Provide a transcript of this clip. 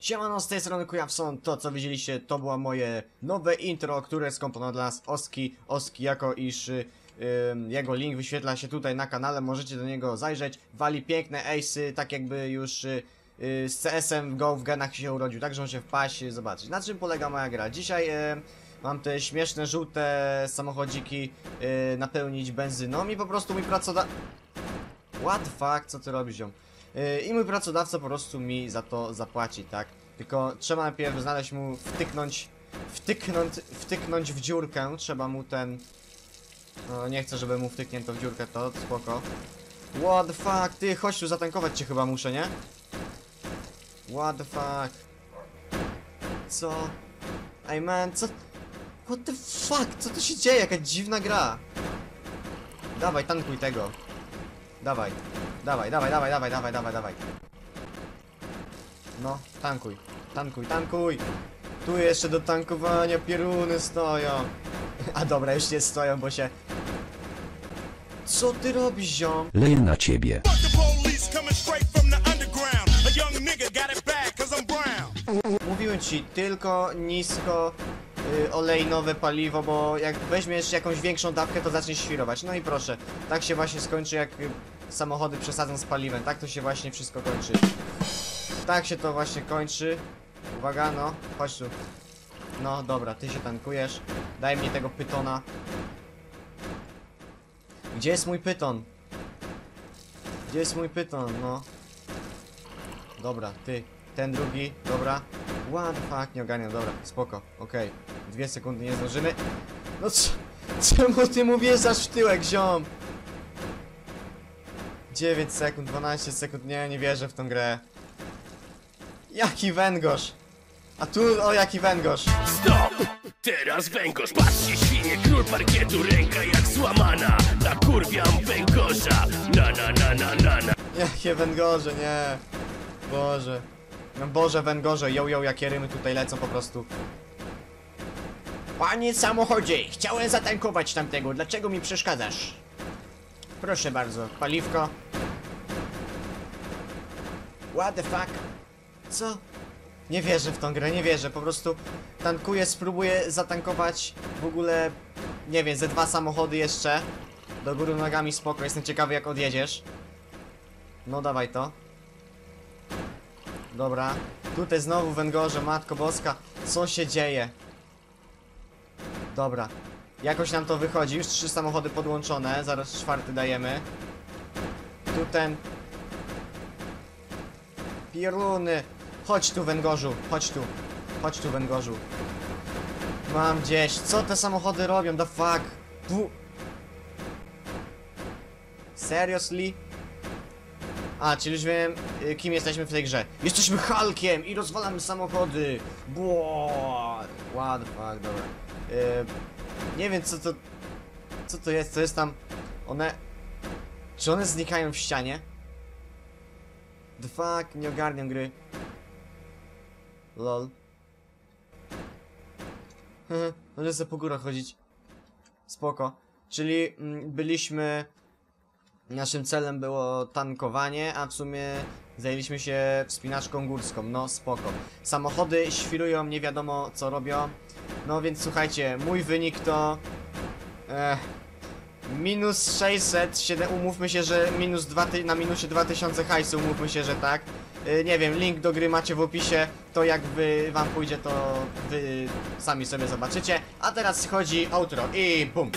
Siemano, z tej strony Kujawson, to co widzieliście to było moje nowe intro, które skomponował dla nas Oski, Oski jako iż y, ym, jego link wyświetla się tutaj na kanale, możecie do niego zajrzeć, wali piękne ace'y, tak jakby już y, y, z CS-em Go w genach się urodził, także możecie wpaść y, zobaczyć. Na czym polega moja gra? Dzisiaj y, mam te śmieszne, żółte samochodziki y, napełnić benzyną i po prostu mój pracodawca... What the fuck, co ty robisz, ziom? Yy, I mój pracodawca po prostu mi za to zapłaci, tak? Tylko trzeba najpierw znaleźć mu, wtyknąć, wtyknąć, wtyknąć w dziurkę, trzeba mu ten... No, nie chcę, żeby mu wtyknięto w dziurkę, to spoko. What the fuck, ty, chodź tu, zatankować cię chyba muszę, nie? What the fuck? Co? Ej man, co? What the fuck, co tu się dzieje? Jaka dziwna gra. Dawaj, tankuj tego. Dawaj, dawaj, dawaj, dawaj, dawaj, dawaj, dawaj, dawaj. No, tankuj, tankuj, tankuj. Tu jeszcze do tankowania pieruny stoją. A dobra, już nie stoją, bo się... Co ty robisz, ziom? Leję na ciebie. Mówiłem ci, tylko nisko olejnowe paliwo, bo jak weźmiesz jakąś większą dawkę, to zaczniesz świrować. No i proszę, tak się właśnie skończy, jak y, samochody przesadzą z paliwem. Tak to się właśnie wszystko kończy. Tak się to właśnie kończy. Uwaga, no, chodź tu. No, dobra, ty się tankujesz. Daj mi tego pytona. Gdzie jest mój pyton? Gdzie jest mój pyton, no? Dobra, ty. Ten drugi, dobra. What the fuck, nie ogarniam, dobra, spoko, okej. Dwie sekundy nie zdążymy. No? Czemu ty mu wjeżdżasz w tyłek, ziom? 9 sekund, 12 sekund, nie, nie wierzę w tą grę. Jaki węgorz! A tu, o jaki węgorz! Stop! Teraz węgorz, patrzcie świnie, król parkietu, ręka jak złamana Nakurwiam węgorza, na na na na na na Jakie węgorze, nie. Boże. No Boże, węgorze, yo yo, jakie rymy tutaj lecą po prostu. Panie samochodzie, chciałem zatankować tamtego, dlaczego mi przeszkadzasz? Proszę bardzo, paliwko. What the fuck? Co? Nie wierzę w tą grę, nie wierzę, po prostu tankuję, spróbuję zatankować w ogóle, nie wiem, ze dwa samochody jeszcze. Do góry nogami spoko, jestem ciekawy jak odjedziesz. No dawaj to. Dobra. Tutaj znowu węgorze, matko boska. Co się dzieje? Dobra. Jakoś nam to wychodzi. Już trzy samochody podłączone. Zaraz czwarty dajemy. Tu ten... Pieruny. Chodź tu węgorzu. Chodź tu. Chodź tu węgorzu. Mam gdzieś. Co te samochody robią? The fuck? Bu... Seriously? A, czyli już wiem, y, kim jesteśmy w tej grze. Jesteśmy Hulkiem i rozwalamy samochody. Bło. What the fuck, dobra. Y, nie wiem, co to... Co to jest? Co jest tam? One... Czy one znikają w ścianie? The fuck, nie ogarniam gry. Lol. Hehe, Może sobie po górach chodzić. Spoko. Czyli mm, byliśmy... Naszym celem było tankowanie, a w sumie Zajęliśmy się wspinaczką górską, no spoko. Samochody świrują, nie wiadomo co robią. No więc słuchajcie, mój wynik to... Ech, minus 600, umówmy się, że minus 2, na minusie 2000 hajsu, umówmy się, że tak. Yy, nie wiem, link do gry macie w opisie, to jak wy, wam pójdzie, to wy sami sobie zobaczycie. A teraz chodzi outro i bum!